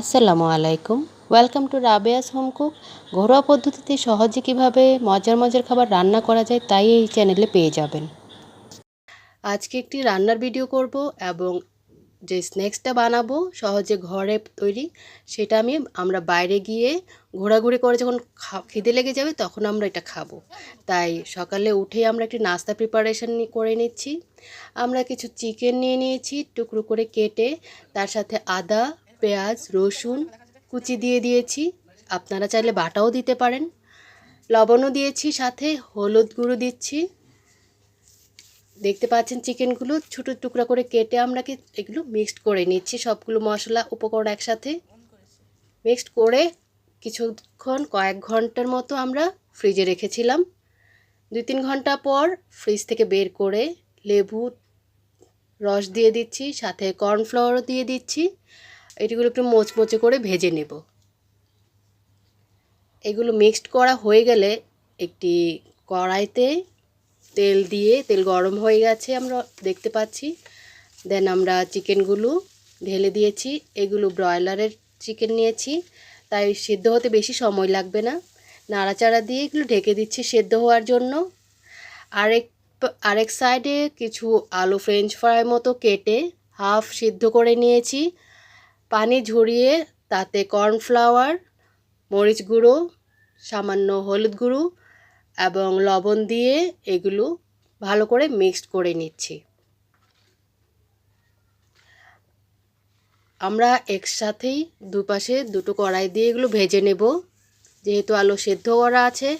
আসসালামু আলাইকুম। Welcome to Rabeya's home cook ঘরোয়া পদ্ধতিতে সহজে কীভাবে মজার মজার খাবার রান্না করা যায় তাই এই চ্যানেলে পেয়ে যাবেন। আজকে একটি রান্নার ভিডিও করব এবং যে স্ন্যাক্সটা বানাবো, সহজে ঘরে তৈরি, সেটা আমি, আমরা বাইরে গিয়ে ঘোরাঘুরি করে যখন খিদে লেগে যাবে তখন আমরা এটা খাব। তাই সকালে উঠে আমরা একটি নাস্তা প্রিপারেশন করে নিচ্ছি। আমরা কিছু চিকেন নিয়ে নিয়েছি, টুকরো করে কেটে, তার সাথে আদা পেঁয়াজ, রসুন কুচি দিয়ে দিয়েছি। আপনারা চাইলে বাটাও দিতে পারেন। লবণও দিয়েছি সাথে, হলুদ গুঁড়ো দিচ্ছি। দেখতে পাচ্ছেন চিকেনগুলো ছোটো টুকরা করে কেটে আমরা কি এগুলো মিক্সড করে নিচ্ছি। সবগুলো মশলা উপকরণ একসাথে মিক্সড করে কিছুক্ষণ, কয়েক ঘণ্টার মতো আমরা ফ্রিজে রেখেছিলাম। দুই তিন ঘণ্টা পর ফ্রিজ থেকে বের করে লেবু, রস দিয়ে দিচ্ছি, সাথে কর্নফ্লাওয়ারও দিয়ে দিচ্ছি। এটিগুলো একটু মোচমোচে করে ভেজে নেব। এগুলো মিক্সড করা হয়ে গেলে একটি কড়াইতে তেল দিয়ে, তেল গরম হয়ে গেছে আমরা দেখতে পাচ্ছি। দেন আমরা চিকেনগুলো ঢেলে দিয়েছি, এগুলো ব্রয়লারের চিকেন নিয়েছি, তাই সেদ্ধ হতে বেশি সময় লাগবে না। নাড়াচাড়া দিয়ে এগুলো ঢেকে দিচ্ছি সেদ্ধ হওয়ার জন্য। আরেক আরেক সাইডে কিছু আলু ফ্রেঞ্চ ফ্রাই মতো কেটে হাফ সিদ্ধ করে নিয়েছি। পানি ঝরিয়ে তাতে কর্নফ্লাওয়ার, মরিচ গুঁড়ো, সামান্য হলুদ গুঁড়ো এবং লবণ দিয়ে এগুলো ভালো করে মিক্সড করে নিচ্ছি। আমরা একসাথেই দুপাশে দুটো কড়াই দিয়ে এগুলো ভেজে নেব। যেহেতু আলু সেদ্ধ করা আছে,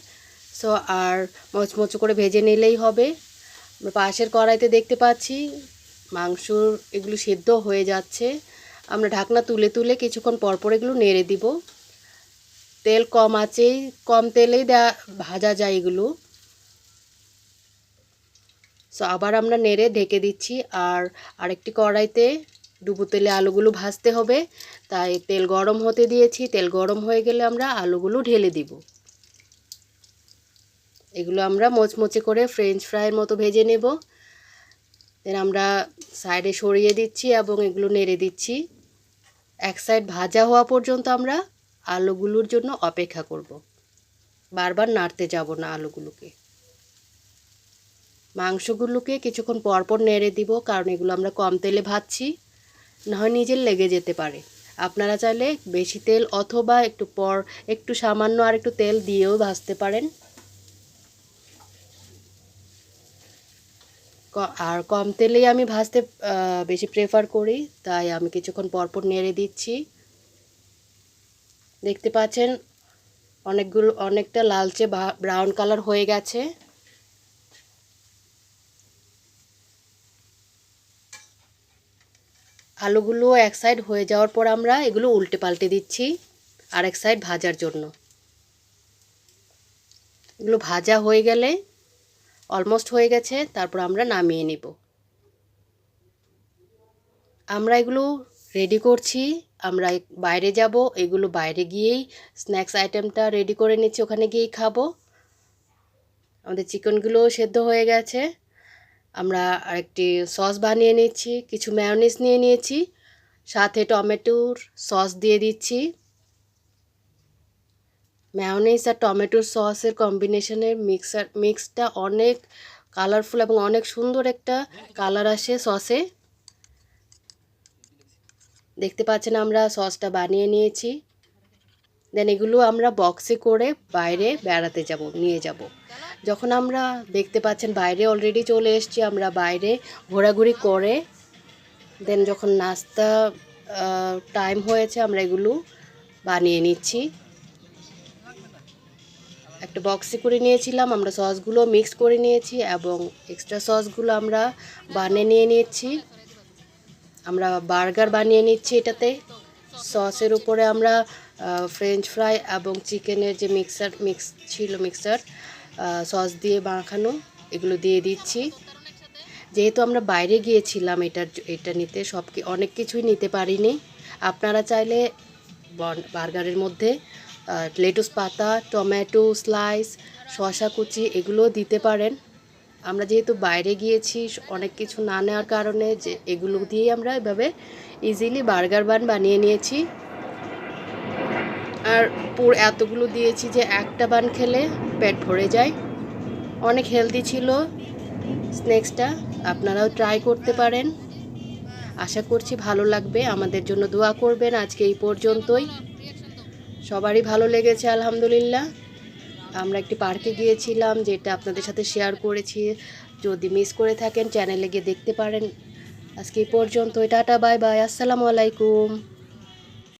সো আর মচমচ করে ভেজে নিলেই হবে। পাশের কড়াইতে দেখতে পাচ্ছি মাংসর এগুলো সেদ্ধ হয়ে যাচ্ছে। আমরা ঢাকনা তুলে তুলে কিছুক্ষণ পরপর এগুলো নেড়ে দিব। তেল কম আছেই কম তেলেই দেয়া ভাজা যায় এগুলো। সো আবার আমরা নেড়ে ঢেকে দিচ্ছি আর আরেকটি কড়াইতে ডুবো তেলে আলুগুলো ভাজতে হবে। তাই তেল গরম হতে দিয়েছি, তেল গরম হয়ে গেলে আমরা আলুগুলো ঢেলে দিব। এগুলো আমরা মোচমোচে করে ফ্রেঞ্চ ফ্রাইয়ের মতো ভেজে নেব। আমরা সাইডে সরিয়ে দিচ্ছি এবং এগুলো নেড়ে দিচ্ছি। এক সাইড ভাজা হওয়া পর্যন্ত আমরা আলুগুলোর জন্য অপেক্ষা করব। বারবার নাড়তে যাব না আলুগুলোকে। মাংসগুলোকে কিছুক্ষণ পরপর নেড়ে দিব, কারণ এগুলো আমরা কম তেলে ভাজছি নাহয় নিজের লেগে যেতে পারে। আপনারা চাইলে বেশি তেল অথবা একটু পর, একটু সামান্য আর একটু তেল দিয়েও ভাজতে পারেন। আর কম তেলেই আমি ভাজতে বেশি প্রেফার করি, তাই আমি কিছুক্ষণ পরপর নেড়ে দিচ্ছি। দেখতে পাচ্ছেন, অনেকগুলো, অনেকটা লালচে ব্রাউন কালার হয়ে গেছে। আলুগুলো এক সাইড হয়ে যাওয়ার পর আমরা এগুলো উল্টে পাল্টে দিচ্ছি আর এক সাইড ভাজার জন্য। এগুলো ভাজা হয়ে গেলে অলমোস্ট হয়ে গেছে, তারপর আমরা নামিয়ে নেব। আমরা এগুলো রেডি করছি, আমরা বাইরে যাব, এগুলো বাইরে গিয়েই স্ন্যাক্স আইটেমটা রেডি করে নিচ্ছি, ওখানে গিয়েই খাব। আমাদের চিকেনগুলো সেদ্ধ হয়ে গেছে। আমরা আরেকটি সস বানিয়ে নিচ্ছি, কিছু ম্যায়োনিস নিয়ে নিয়েছি, সাথে টমেটোর সস দিয়ে দিচ্ছি। ম্যায়োনিজ আর টমেটো সসের কম্বিনেশনের মিক্সার মিক্সটা অনেক কালারফুল এবং অনেক সুন্দর একটা কালার আসে সসে দেখতে পাচ্ছেন আমরা সসটা বানিয়ে নিয়েছি। দেন এগুলো আমরা বক্সে করে বাইরে বেড়াতে যাব, নিয়ে যাব। যখন আমরা দেখতে পাচ্ছেন বাইরে অলরেডি চলে এসছি, আমরা বাইরে ঘোরাঘুরি করে দেন যখন নাস্তা টাইম হয়েছে, আমরা এগুলো বানিয়ে নিচ্ছি। একটা বক্সে করে নিয়েছিলাম, আমরা সসগুলো মিক্স করে নিয়েছি এবং এক্সট্রা সসগুলো আমরা বানিয়ে নিয়ে নিয়েছি। আমরা বার্গার বানিয়ে নিচ্ছি এটাতে। সসের উপরে আমরা ফ্রেঞ্চ ফ্রাই এবং চিকেনের যে মিক্সার মিক্স ছিল মিক্সার সস দিয়ে মাখানো, এগুলো দিয়ে দিচ্ছি। যেহেতু আমরা বাইরে গিয়েছিলাম এটার এটা নিতে সব অনেক কিছুই নিতে পারিনি। আপনারা চাইলে বার্গারের মধ্যে লেটুস পাতা টমেটো স্লাইস শশা কুচি এগুলো দিতে পারেন। আমরা যেহেতু বাইরে গিয়েছি, অনেক কিছু না নেওয়ার কারণে যে এগুলো দিয়েই আমরা এভাবে ইজিলি বার্গার বান বানিয়ে নিয়েছি। আর পুর এতগুলো দিয়েছি যে একটা বান খেলে পেট ভরে যায়। অনেক হেলদি ছিল। স্ন্যাক্সটা আপনারাও ট্রাই করতে পারেন। আশা করছি ভালো লাগবে। আমাদের জন্য দোয়া করবেন। আজকে এই পর্যন্তই। সবারই ভালো লেগেছে, আলহামদুলিল্লাহ। আমরা একটি পার্কে গিয়েছিলাম, যেটা আপনাদের সাথে শেয়ার করেছি। যদি মিস করে থাকেন চ্যানেলে গিয়ে দেখতে পারেন। আজকে এই পর্যন্ত টাটা বাই বাই আসসালামু আলাইকুম।